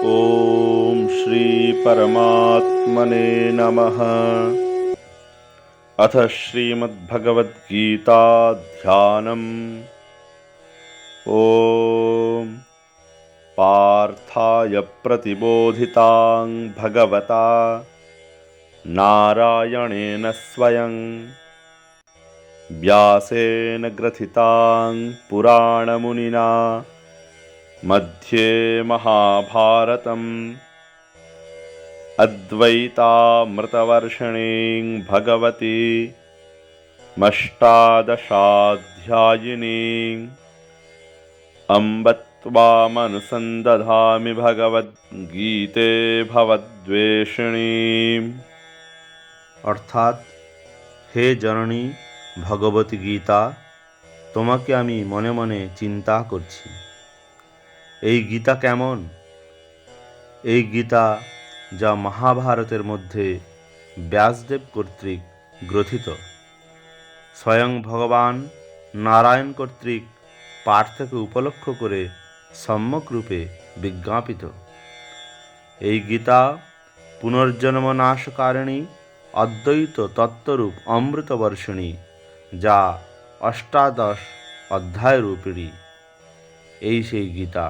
ॐ श्रीपरमात्मने नमः। अथ श्रीमद्भगवद्गीताध्यानम्। ॐ पार्थाय प्रतिबोधितां भगवता नारायणेन स्वयं। व्यासेन ग्रथितां पुराणमुनिना मध्ये महाभारतम् अद्वैतामृतवर्षिणीं भगवती मष्टादशाध्यायिनीम् अम्ब त्वामनुसन्दधामि ভগবদ্গীতে ভবদ্বেষিণীম অর্থাৎ হে জননী ভগবতী গীতা তোমাকে আমি মনে মনে চিন্তা করছি এই গীতা কেমন? এই গীতা যা মহাভারতের মধ্যে ব্যাসদেব কর্তৃক গ্রথিত। স্বয়ং ভগবান নারায়ণ কর্তৃক পার্থকে উপলক্ষ করে সম্যক রূপে বিজ্ঞাপিত। এই গীতা পুনর্জন্ম নাশকারিণী অদ্বৈত তত্ত্বরূপ অমৃতবর্ষিণী যা অষ্টাদশ অধ্যায়রূপিণী এই সেই গীতা